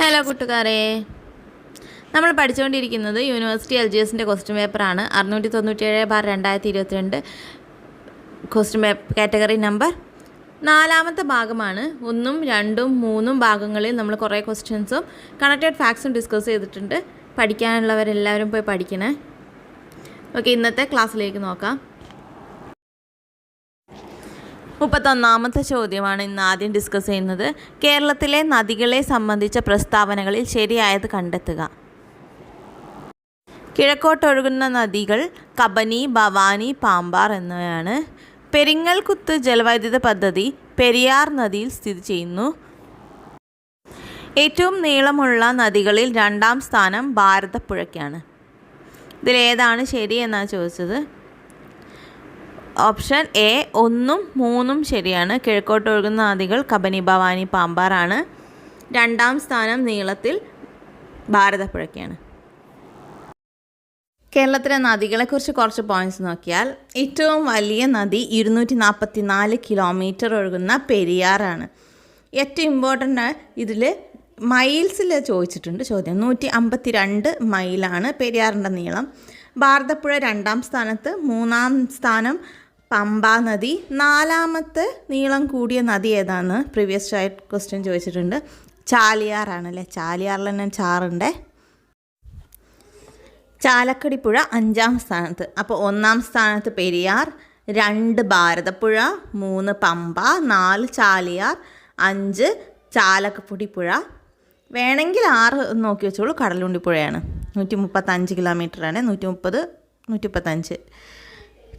Hello കൂട്ടുകാരെ. നമ്മൾ പഠിച്ചുകൊണ്ടിരിക്കുന്നത് യൂണിവേഴ്സിറ്റി എൽ ജി എസിന്റെ ക്വസ്റ്റ്യൻ പേപ്പറാണ് അറുന്നൂറ്റി തൊണ്ണൂറ്റേഴ് ബാർ രണ്ടായിരത്തി ഇരുപത്തിരണ്ട്. ക്വസ്റ്റ്യൻ കാറ്റഗറി നമ്പർ നാലാമത്തെ ഭാഗമാണ് ഒന്നും രണ്ടും മൂന്നും ഭാഗങ്ങളിൽ നമ്മൾ കുറേ ക്വസ്റ്റ്യൻസും കണക്റ്റഡ് ഫാക്ട്സും ഡിസ്കസ് ചെയ്തിട്ടുണ്ട്. പഠിക്കാനുള്ളവരെല്ലാവരും പോയി പഠിക്കണേ. ഓക്കെ ഇന്നത്തെ ക്ലാസ്സിലേക്ക് നോക്കാം. മുപ്പത്തൊന്നാമത്തെ ചോദ്യമാണ് ഇന്ന് ആദ്യം ഡിസ്കസ് ചെയ്യുന്നത്. കേരളത്തിലെ നദികളെ സംബന്ധിച്ച പ്രസ്താവനകളിൽ ശരിയായത് കണ്ടെത്തുക. കിഴക്കോട്ടൊഴുകുന്ന നദികൾ കബനി ഭവാനി പാമ്പാർ എന്നിവയാണ്. പെരിങ്ങൽകുത്ത് ജലവൈദ്യുത പദ്ധതി പെരിയാർ നദിയിൽ സ്ഥിതി ചെയ്യുന്നു. ഏറ്റവും നീളമുള്ള നദികളിൽ രണ്ടാം സ്ഥാനം ഭാരതപ്പുഴയ്ക്കാണ്. ഇതിലേതാണ് ശരി എന്നാണ് ചോദിച്ചത്? ഓപ്ഷൻ എ ഒന്നും മൂന്നും ശരിയാണ്. കിഴക്കോട്ട് ഒഴുകുന്ന നദികൾ കബനി ഭവാനി പാമ്പാറാണ് രണ്ടാം സ്ഥാനം നീളത്തിൽ ഭാരതപ്പുഴയ്ക്കാണ്. കേരളത്തിലെ നദികളെക്കുറിച്ച് കുറച്ച് പോയിന്റ്സ് നോക്കിയാൽ ഏറ്റവും വലിയ നദി ഇരുന്നൂറ്റി നാൽപ്പത്തി നാല് കിലോമീറ്റർ ഒഴുകുന്ന പെരിയാറാണ്. ഏറ്റവും ഇമ്പോർട്ടന്റ് ഇതിൽ മൈൽസിൽ ചോദിച്ചിട്ടുണ്ട് ചോദ്യം. നൂറ്റി അമ്പത്തി രണ്ട് മൈലാണ് പെരിയാറിന്റെ നീളം. ഭാരതപ്പുഴ രണ്ടാം സ്ഥാനത്ത് മൂന്നാം സ്ഥാനം പമ്പ നദി. നാലാമത്തെ നീളം കൂടിയ നദി ഏതാണ്? പ്രീവിയസ് ആയിട്ട് ക്വസ്റ്റ്യൻ ചോദിച്ചിട്ടുണ്ട്. ചാലിയാറാണ് അല്ലേ? ചാലിയാറിൽ തന്നെ ചാറുണ്ടേ. ചാലക്കുടി പുഴ അഞ്ചാം സ്ഥാനത്ത്. അപ്പോൾ ഒന്നാം സ്ഥാനത്ത് പെരിയാർ രണ്ട് ഭാരതപ്പുഴ മൂന്ന് പമ്പ നാല് ചാലിയാർ അഞ്ച് ചാലക്കപ്പൊടി പുഴ വേണമെങ്കിൽ ആറ് നോക്കി വെച്ചോളൂ. കടലുണ്ടി പുഴയാണ് നൂറ്റി മുപ്പത്തഞ്ച് കിലോമീറ്ററാണ്. നൂറ്റി മുപ്പത് നൂറ്റി മുപ്പത്തഞ്ച്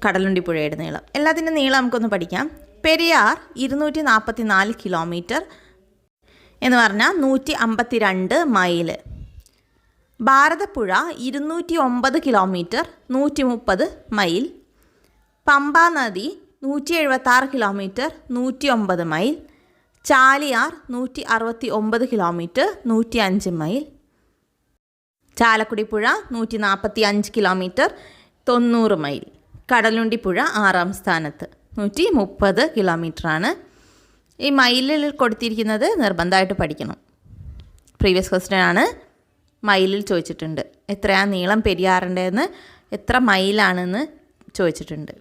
കടലുണ്ടി പുഴയുടെ നീളം. എല്ലാത്തിന്റെ നീളം നമുക്കൊന്ന് പഠിക്കാം. പെരിയാർ ഇരുന്നൂറ്റി നാൽപ്പത്തി നാല് കിലോമീറ്റർ എന്ന് പറഞ്ഞാൽ നൂറ്റി അമ്പത്തി രണ്ട് മൈൽ. ഭാരതപ്പുഴ ഇരുന്നൂറ്റി ഒമ്പത് കിലോമീറ്റർ നൂറ്റി മുപ്പത് മൈൽ. പമ്പ നദി നൂറ്റി എഴുപത്താറ് കിലോമീറ്റർ നൂറ്റി ഒമ്പത് മൈൽ. ചാലിയാർ നൂറ്റി അറുപത്തി ഒമ്പത് കിലോമീറ്റർ നൂറ്റി അഞ്ച് മൈൽ. ചാലക്കുടി പുഴ നൂറ്റി നാൽപ്പത്തി അഞ്ച് കിലോമീറ്റർ തൊണ്ണൂറ് മൈൽ. കടലുണ്ടി പുഴ ആറാം സ്ഥാനത്ത് നൂറ്റി മുപ്പത് കിലോമീറ്ററാണ്. ഈ മൈലിൽ കൊടുത്തിരിക്കുന്നത് നിർബന്ധമായിട്ട് പഠിക്കണം. പ്രീവിയസ് ക്വസ്റ്റ്യൻ ആണ് മൈലിൽ ചോദിച്ചിട്ടുണ്ട്. എത്രയാണ് നീളം പെരിയാറിന്റെന്ന്? എത്ര മൈലാണെന്ന് ചോദിച്ചിട്ടുണ്ട്.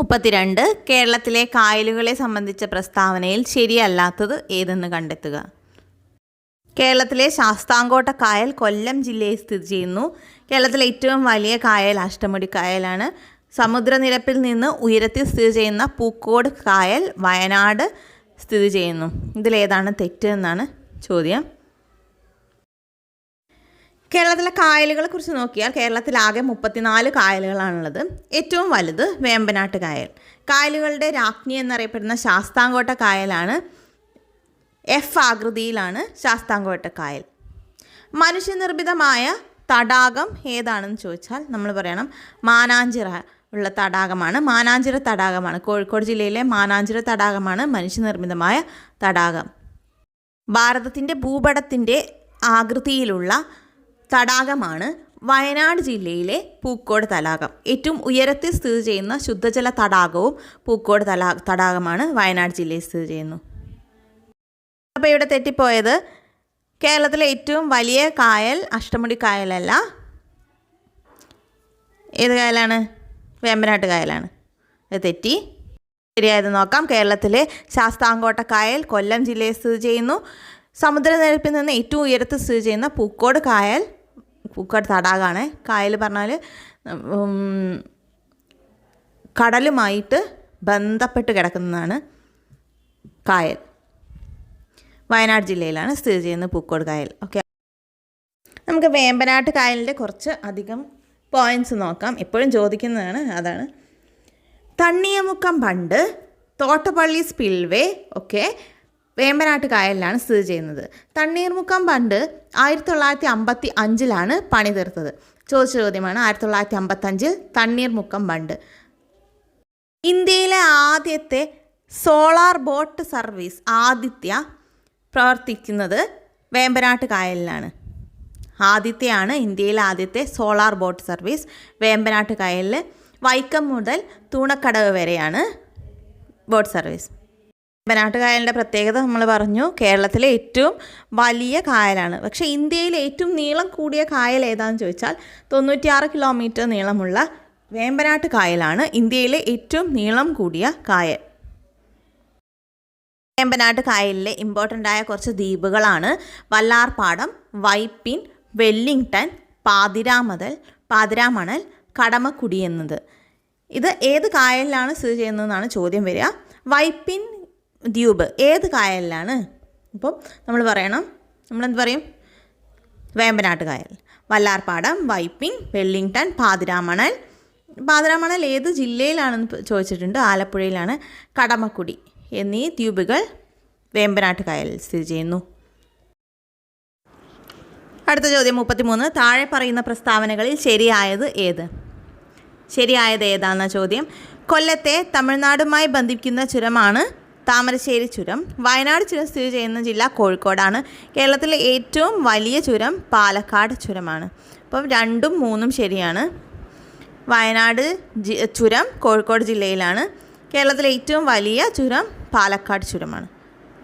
മുപ്പത്തിരണ്ട്. കേരളത്തിലെ കായലുകളെ സംബന്ധിച്ച പ്രസ്താവനയിൽ ശരിയല്ലാത്തത് ഏതെന്ന് കണ്ടെത്തുക? കേരളത്തിലെ ശാസ്താംകോട്ട കായൽ കൊല്ലം ജില്ലയിൽ സ്ഥിതി ചെയ്യുന്നു. കേരളത്തിലെ ഏറ്റവും വലിയ കായൽ അഷ്ടമുടി കായലാണ്. സമുദ്രനിരപ്പിൽ നിന്ന് ഉയരത്തിൽ സ്ഥിതി ചെയ്യുന്ന പൂക്കോട് കായൽ വയനാട് സ്ഥിതി ചെയ്യുന്നു. ഇതിലേതാണ് തെറ്റ് എന്നാണ് ചോദ്യം. കേരളത്തിലെ കായലുകളെ കുറിച്ച് നോക്കിയാൽ കേരളത്തിലാകെ മുപ്പത്തിനാല് കായലുകളാണുള്ളത്. ഏറ്റവും വലുത് വേമ്പനാട്ട് കായൽ. കായലുകളുടെ രാജ്ഞി എന്നറിയപ്പെടുന്ന ശാസ്താംകോട്ട കായലാണ്. എഫ് ആകൃതിയിലാണ് ശാസ്താംകോട്ട കായൽ. മനുഷ്യനിർമ്മിതമായ തടാകം ഏതാണെന്ന് ചോദിച്ചാൽ നമ്മൾ പറയണം മാനാഞ്ചിറ ഉള്ള തടാകമാണ്. മാനാഞ്ചിറ തടാകമാണ്. കോഴിക്കോട് ജില്ലയിലെ മാനാഞ്ചിറ തടാകമാണ് മനുഷ്യനിർമ്മിതമായ തടാകം. ഭാരതത്തിന്റെ ഭൂപടത്തിന്റെ ആകൃതിയിലുള്ള തടാകമാണ് വയനാട് ജില്ലയിലെ പൂക്കോട് തടാകം. ഏറ്റവും ഉയരത്തിൽ സ്ഥിതി ചെയ്യുന്ന ശുദ്ധജല തടാകവും പൂക്കോട് തടാ തടാകമാണ് വയനാട് ജില്ലയിൽ സ്ഥിതി ചെയ്യുന്നു. അപ്പോൾ ഇവിടെ തെറ്റിപ്പോയത് കേരളത്തിലെ ഏറ്റവും വലിയ കായൽ അഷ്ടമുടി കായലല്ല. ഏത് കായലാണ്? വേമ്പനാട്ട് കായലാണ്. ഇത് തെറ്റി. ശരിയായത് നോക്കാം. കേരളത്തിലെ ശാസ്താംകോട്ട കായൽ കൊല്ലം ജില്ലയിൽ സ്ഥിതി ചെയ്യുന്നു. സമുദ്രനിരപ്പിൽ നിന്ന് ഏറ്റവും ഉയരത്തിൽ സ്ഥിതി ചെയ്യുന്ന പൂക്കോട് കായൽ പൂക്കോട് തടാകമാണ്. കായൽ പറഞ്ഞാൽ കടലുമായിട്ട് ബന്ധപ്പെട്ട് കിടക്കുന്നതാണ് കായൽ. വയനാട് ജില്ലയിലാണ് സ്ഥിതി ചെയ്യുന്നത് പൂക്കോട് കായൽ. ഓക്കെ. നമുക്ക് വേമ്പനാട്ട് കായലിന്റെ കുറച്ച് അധികം പോയിന്റ്സ് നോക്കാം. എപ്പോഴും ചോദിക്കുന്നതാണ് അതാണ്. തണ്ണിയമുക്കം പണ്ട് തോട്ടപ്പള്ളി സ്പിൽവേ ഒക്കെ വേമ്പനാട്ട് കായലിലാണ് സ്ഥിതി ചെയ്യുന്നത്. തണ്ണീർമുക്കം ബണ്ട് ആയിരത്തി തൊള്ളായിരത്തി അമ്പത്തി അഞ്ചിലാണ് പണി തീർത്തത്. ചോദിച്ച ചോദ്യമാണ് ആയിരത്തി തൊള്ളായിരത്തി അമ്പത്തഞ്ചിൽ തണ്ണീർമുക്കം ബണ്ട് ഇന്ത്യയിലെ ആദ്യത്തെ സോളാർ ബോട്ട് സർവീസ് ആദിത്യ പ്രവർത്തിക്കുന്നത് വേമ്പനാട്ട് കായലിലാണ് ആദ്യത്തെയാണ് ഇന്ത്യയിലെ ആദ്യത്തെ സോളാർ ബോട്ട് സർവീസ് വേമ്പനാട്ട് കായലിൽ വൈക്കം മുതൽ തൂണക്കടവ് വരെയാണ് ബോട്ട് സർവീസ്. വേമ്പനാട്ട് കായലിന്റെ പ്രത്യേകത നമ്മൾ പറഞ്ഞു കേരളത്തിലെ ഏറ്റവും വലിയ കായലാണ്. പക്ഷേ ഇന്ത്യയിലെ ഏറ്റവും നീളം കൂടിയ കായൽ ഏതാണെന്ന് ചോദിച്ചാൽ തൊണ്ണൂറ്റിയാറ് കിലോമീറ്റർ നീളമുള്ള വേമ്പനാട്ട് കായലാണ് ഇന്ത്യയിലെ ഏറ്റവും നീളം കൂടിയ കായൽ. വേമ്പനാട്ട് കായലിലെ ഇമ്പോർട്ടന്റ് ആയ കുറച്ച് ദ്വീപുകളാണ് വല്ലാർപാടം വൈപ്പിൻ വെല്ലിംഗ്ടൺ പാതിരാമതൽ പാതിരാമണൽ കടമക്കുടി എന്നത്. ഇത് ഏത് കായലിലാണ് സ്ഥിതി ചെയ്യുന്നതെന്നാണ് ചോദ്യം വരിക. വൈപ്പിൻ ദ്വീപ്. ഏത് കായലിലാണ്? അപ്പം നമ്മൾ പറയണം. നമ്മളെന്ത് പറയും? വേമ്പനാട്ട് കായൽ. വല്ലാർപാടം വൈപ്പിംഗ് വെല്ലിംഗ്ടൺ പാതിരാമണൽ. പാതിരാമണൽ ഏത് ജില്ലയിലാണെന്ന് ചോദിച്ചിട്ടുണ്ട്? ആലപ്പുഴയിലാണ്. കടമക്കുടി എന്നീ ദ്വീപുകൾ വേമ്പനാട്ട് കായലിൽ സ്ഥിതി ചെയ്യുന്നു. അടുത്ത ചോദ്യം മുപ്പത്തിമൂന്ന്. താഴെ പറയുന്ന പ്രസ്താവനകളിൽ ശരിയായത് ഏത്? ശരിയായത് ഏതാണെന്ന ചോദ്യം. കൊല്ലത്തെ തമിഴ്നാടുമായി ബന്ധിപ്പിക്കുന്ന ചുരമാണ് താമരശ്ശേരി ചുരം. വയനാട് ചുരം സ്ഥിതി ചെയ്യുന്ന ജില്ല കോഴിക്കോടാണ്. കേരളത്തിലെ ഏറ്റവും വലിയ ചുരം പാലക്കാട് ചുരമാണ്. അപ്പം രണ്ടും മൂന്നും ശരിയാണ്. വയനാട് ചുരം കോഴിക്കോട് ജില്ലയിലാണ്. കേരളത്തിലെ ഏറ്റവും വലിയ ചുരം പാലക്കാട് ചുരമാണ്.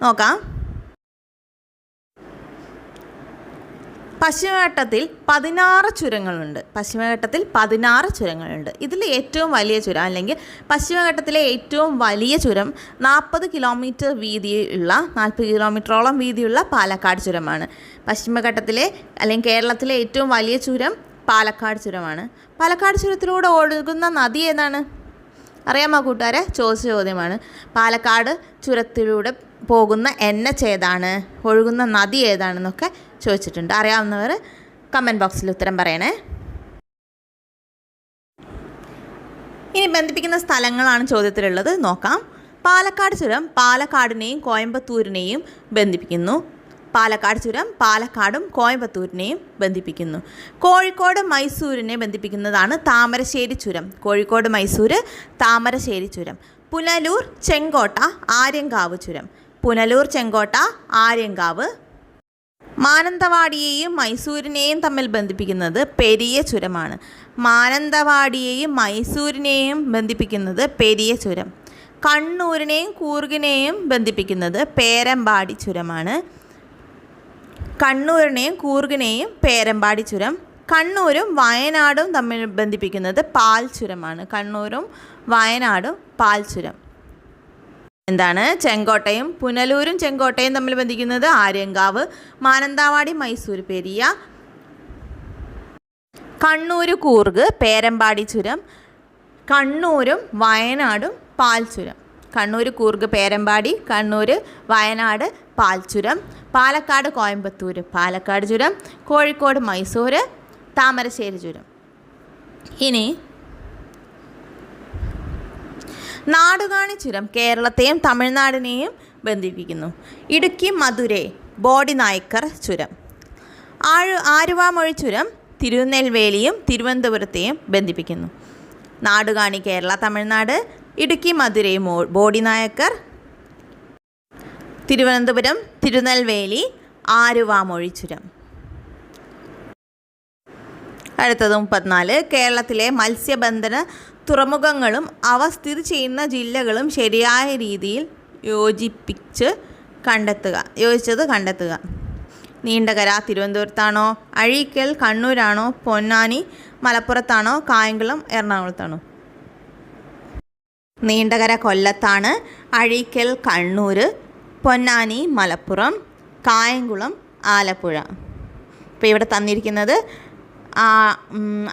നോക്കാം. പശ്ചിമഘട്ടത്തിൽ പതിനാറ് ചുരങ്ങളുണ്ട്. പശ്ചിമഘട്ടത്തിൽ പതിനാറ് ചുരങ്ങളുണ്ട്. ഇതിൽ ഏറ്റവും വലിയ ചുരം അല്ലെങ്കിൽ പശ്ചിമഘട്ടത്തിലെ ഏറ്റവും വലിയ ചുരം നാൽപ്പത് കിലോമീറ്റർ വീതിയുള്ള നാൽപ്പത് കിലോമീറ്ററോളം വീതിയുള്ള പാലക്കാട് ചുരമാണ്. പശ്ചിമഘട്ടത്തിലെ അല്ലെങ്കിൽ കേരളത്തിലെ ഏറ്റവും വലിയ ചുരം പാലക്കാട് ചുരമാണ്. പാലക്കാട് ചുരത്തിലൂടെ ഒഴുകുന്ന നദി ഏതാണ്? അറിയാമോ കൂട്ടുകാരെ? ചോദിച്ച ചോദ്യമാണ്. പാലക്കാട് ചുരത്തിലൂടെ പോകുന്ന എൻ എച്ച് ഏതാണ്? ഒഴുകുന്ന നദി ഏതാണെന്നൊക്കെ ചോദിച്ചിട്ടുണ്ട്. അറിയാവുന്നവർ കമന്റ് ബോക്സിൽ ഉത്തരം പറയണേ. ഇനി ബന്ധിപ്പിക്കുന്ന സ്ഥലങ്ങളാണ് ചോദ്യത്തിലുള്ളത്. നോക്കാം. പാലക്കാട് ചുരം പാലക്കാടിനെയും കോയമ്പത്തൂരിനെയും ബന്ധിപ്പിക്കുന്നു. പാലക്കാട് ചുരം പാലക്കാടും കോയമ്പത്തൂരിനെയും ബന്ധിപ്പിക്കുന്നു. കോഴിക്കോട് മൈസൂരിനെ ബന്ധിപ്പിക്കുന്നതാണ് താമരശ്ശേരി ചുരം. കോഴിക്കോട് മൈസൂർ താമരശ്ശേരി ചുരം. പുനലൂർ ചെങ്കോട്ട ആര്യങ്കാവ് ചുരം. പുനലൂർ ചെങ്കോട്ട ആര്യങ്കാവ് മാനന്തവാടിയെയും മൈസൂരിനെയും തമ്മിൽ ബന്ധിപ്പിക്കുന്നത് പെരിയ ചുരമാണ്. മാനന്തവാടിയെയും മൈസൂരിനെയും ബന്ധിപ്പിക്കുന്നത് പെരിയ ചുരം. കണ്ണൂരിനെയും കൂർഗിനെയും ബന്ധിപ്പിക്കുന്നത് പേരമ്പാടി ചുരമാണ്. കണ്ണൂരിനെയും കൂർഗിനെയും പേരമ്പാടി ചുരം. കണ്ണൂരും വയനാടും തമ്മിൽ ബന്ധിപ്പിക്കുന്നത് പാൽ ചുരമാണ്. കണ്ണൂരും വയനാടും പാൽ ചുരം. എന്താണ്? ചെങ്കോട്ടയും പുനലൂരും ചെങ്കോട്ടയും തമ്മിൽ ബന്ധിക്കുന്നത് ആര്യങ്കാവ് മാനന്തവാടി മൈസൂർ പെരിയ കണ്ണൂർ കൂർഗ് പേരമ്പാടി ചുരം കണ്ണൂരും വയനാടും പാൽചുരം കണ്ണൂർ കൂർഗ് പേരമ്പാടി കണ്ണൂർ വയനാട് പാൽചുരം പാലക്കാട് കോയമ്പത്തൂർ പാലക്കാട് ചുരം. കോഴിക്കോട് മൈസൂർ താമരശ്ശേരി ചുരം. ഇനി നാടുകാണി ചുരം കേരളത്തെയും തമിഴ്നാടിനെയും ബന്ധിപ്പിക്കുന്നു. ഇടുക്കി മധുരൈ ബോഡി നായ്ക്കർ ചുരം. ആഴു ആരുവാമൊഴി ചുരം തിരുനെൽവേലിയും തിരുവനന്തപുരത്തെയും ബന്ധിപ്പിക്കുന്നു. നാടുകാണി കേരള തമിഴ്നാട് ഇടുക്കി മധുരൈ ബോഡി നായക്കർ തിരുവനന്തപുരം തിരുനെൽവേലി ആരുവാമൊഴി ചുരം. അടുത്തത് മുപ്പത്തിനാല് കേരളത്തിലെ മത്സ്യബന്ധന തുറമുഖങ്ങളും അവ സ്ഥിതി ചെയ്യുന്ന ജില്ലകളും ശരിയായ രീതിയിൽ യോജിപ്പിച്ച് കണ്ടെത്തുക യോജിച്ചത് കണ്ടെത്തുക. നീണ്ടകര തിരുവനന്തപുരത്താണോ? അഴീക്കൽ കണ്ണൂരാണോ? പൊന്നാനി മലപ്പുറത്താണോ? കായംകുളം എറണാകുളത്താണോ? നീണ്ടകര കൊല്ലത്താണ്. അഴീക്കൽ കണ്ണൂർ പൊന്നാനി മലപ്പുറം കായംകുളം ആലപ്പുഴ. ഇപ്പോൾ ഇവിടെ തന്നിരിക്കുന്നത്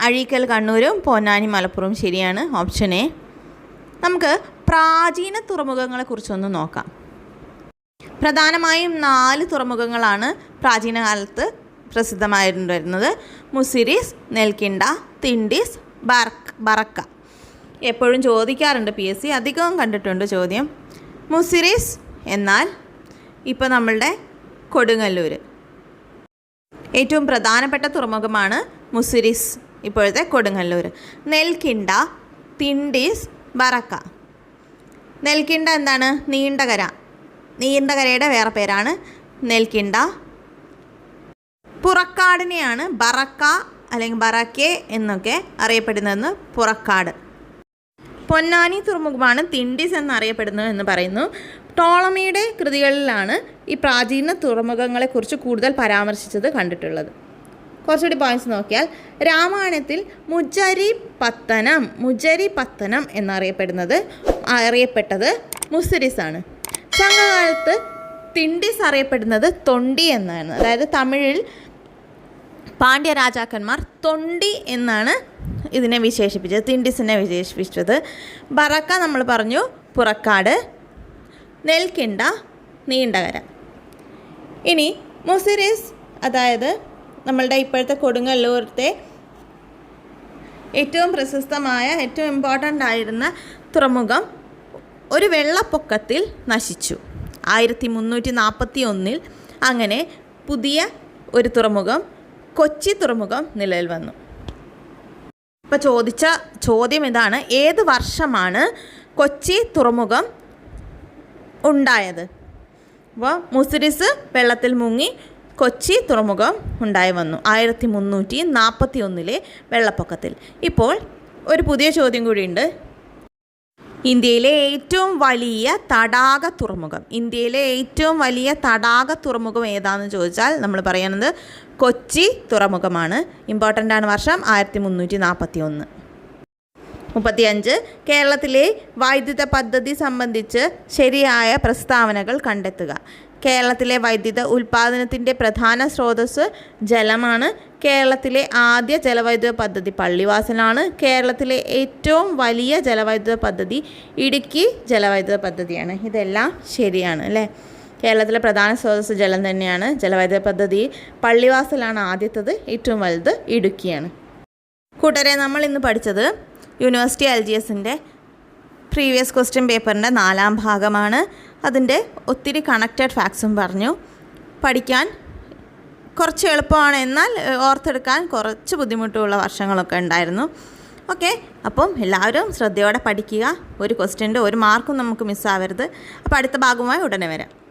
അഴീക്കൽ കണ്ണൂരും പൊന്നാനി മലപ്പുറവും ശരിയാണ് ഓപ്ഷൻ എ നമുക്ക് പ്രാചീന തുറമുഖങ്ങളെക്കുറിച്ചൊന്ന് നോക്കാം. പ്രധാനമായും നാല് തുറമുഖങ്ങളാണ് പ്രാചീന കാലത്ത് പ്രസിദ്ധമായിരുന്നത് മുസിരിസ് നെൽക്കിണ്ട തിണ്ടിസ് ബർക്ക് ബറക്ക. എപ്പോഴും ചോദിക്കാറുണ്ട് പി എസ് സി അധികവും കണ്ടിട്ടുണ്ട് ചോദ്യം. മുസിരിസ് എന്നാൽ ഇപ്പോൾ നമ്മളുടെ കൊടുങ്ങല്ലൂർ ഏറ്റവും പ്രധാനപ്പെട്ട തുറമുഖമാണ് മുസിരിസ് ഇപ്പോഴത്തെ കൊടുങ്ങല്ലൂർ നെൽക്കിണ്ട തിണ്ടീസ് ബറക്ക. നെൽക്കിണ്ട എന്താണ്? നീണ്ടകര. നീണ്ടകരയുടെ വേറെ പേരാണ്. നെൽക്കിണ്ട. പുറക്കാടിനെയാണ് ബറക്ക അല്ലെങ്കിൽ ബറക്കെ എന്നൊക്കെ അറിയപ്പെടുന്നതെന്ന് പുറക്കാട്. പൊന്നാനി തുറമുഖമാണ് തിണ്ടിസ് എന്നറിയപ്പെടുന്നത് എന്ന് പറയുന്നു. ടോളമിയുടെ കൃതികളിലാണ് ഈ പ്രാചീന തുറമുഖങ്ങളെക്കുറിച്ച് കൂടുതൽ പരാമർശിച്ചത് കണ്ടിട്ടുള്ളത്. കുറച്ചുകൂടി പോയിന്റ്സ് നോക്കിയാൽ രാമായണത്തിൽ മുജരി പത്തനം മുജരി പത്തനം എന്നറിയപ്പെടുന്നത് അറിയപ്പെട്ടത് മുസരിസ് ആണ്. സംഘകാലത്ത് തിണ്ടിസ് അറിയപ്പെടുന്നത് തൊണ്ടി എന്നാണ്. അതായത് തമിഴിൽ പാണ്ഡ്യ രാജാക്കന്മാർ തൊണ്ടി എന്നാണ് ഇതിനെ വിശേഷിപ്പിച്ചത് തിണ്ടിസിനെ വിശേഷിപ്പിച്ചത്. ബറക്ക നമ്മൾ പറഞ്ഞു പുറക്കാട് നെൽക്കിണ്ട നീണ്ടകര. ഇനി മുസിരിസ് അതായത് നമ്മളുടെ ഇപ്പോഴത്തെ കൊടുങ്ങല്ലൂരത്തെ ഏറ്റവും പ്രശസ്തമായ ഏറ്റവും ഇമ്പോർട്ടന്റ് ആയിരുന്ന തുറമുഖം ഒരു വെള്ളപ്പൊക്കത്തിൽ നശിച്ചു. ആയിരത്തി മുന്നൂറ്റി നാൽപ്പത്തി ഒന്നിൽ അങ്ങനെ പുതിയ ഒരു തുറമുഖം കൊച്ചി തുറമുഖം നിലവിൽ വന്നു. ഇപ്പോൾ ചോദിച്ച ചോദ്യം ഇതാണ് ഏത് വർഷമാണ് കൊച്ചി തുറമുഖം ഉണ്ടായത്? അപ്പോൾ മുസിരിസ് വെള്ളത്തിൽ മുങ്ങി കൊച്ചി തുറമുഖം ഉണ്ടായി വന്നു. ആയിരത്തി മുന്നൂറ്റി നാൽപ്പത്തി ഒന്നിലെ വെള്ളപ്പൊക്കത്തിൽ. ഇപ്പോൾ ഒരു പുതിയ ചോദ്യം കൂടിയുണ്ട്. ഇന്ത്യയിലെ ഏറ്റവും വലിയ തടാക തുറമുഖം. ഇന്ത്യയിലെ ഏറ്റവും വലിയ തടാക തുറമുഖം ഏതാണെന്ന് ചോദിച്ചാൽ നമ്മൾ പറയുന്നത് കൊച്ചി തുറമുഖമാണ്. ഇമ്പോർട്ടന്റ് ആണ് വർഷം ആയിരത്തി മുന്നൂറ്റി നാൽപ്പത്തി ഒന്ന് മുപ്പത്തിയഞ്ച് കേരളത്തിലെ വൈദ്യുത പദ്ധതി സംബന്ധിച്ച് ശരിയായ പ്രസ്താവനകൾ കണ്ടെത്തുക. കേരളത്തിലെ വൈദ്യുത ഉൽപ്പാദനത്തിന്റെ പ്രധാന സ്രോതസ് ജലമാണ്. കേരളത്തിലെ ആദ്യ ജലവൈദ്യുത പദ്ധതി പള്ളിവാസലാണ്. കേരളത്തിലെ ഏറ്റവും വലിയ ജലവൈദ്യുത പദ്ധതി ഇടുക്കി ജലവൈദ്യുത പദ്ധതിയാണ്. ഇതെല്ലാം ശരിയാണ് അല്ലേ? കേരളത്തിലെ പ്രധാന സ്രോതസ് ജലം തന്നെയാണ് ജലവൈദ്യുത പദ്ധതി. പള്ളിവാസലാണ് ആദ്യത്തത് ഏറ്റവും വലുത് ഇടുക്കിയാണ്. കൂട്ടരെ നമ്മൾ ഇന്ന് പഠിച്ചത് യൂണിവേഴ്സിറ്റി എൽ ജി എസിന്റെ പ്രീവിയസ് ക്വസ്റ്റ്യൻ പേപ്പറിന്റെ നാലാം ഭാഗമാണ്. അതിന്റെ ഒത്തിരി കണക്റ്റഡ് ഫാക്ട്സും പറഞ്ഞു. പഠിക്കാൻ കുറച്ച് എളുപ്പമാണ് എന്നാൽ ഓർത്തെടുക്കാൻ കുറച്ച് ബുദ്ധിമുട്ടുള്ള വർഷങ്ങളൊക്കെ ഉണ്ടായിരുന്നു. ഓക്കെ അപ്പം എല്ലാവരും ശ്രദ്ധയോടെ പഠിക്കുക. ഒരു ക്വസ്റ്റ്യന്റെ ഒരു മാർക്കും നമുക്ക് മിസ്സാവരുത് അപ്പോൾ അടുത്ത ഭാഗമായി ഉടനെ വരാം.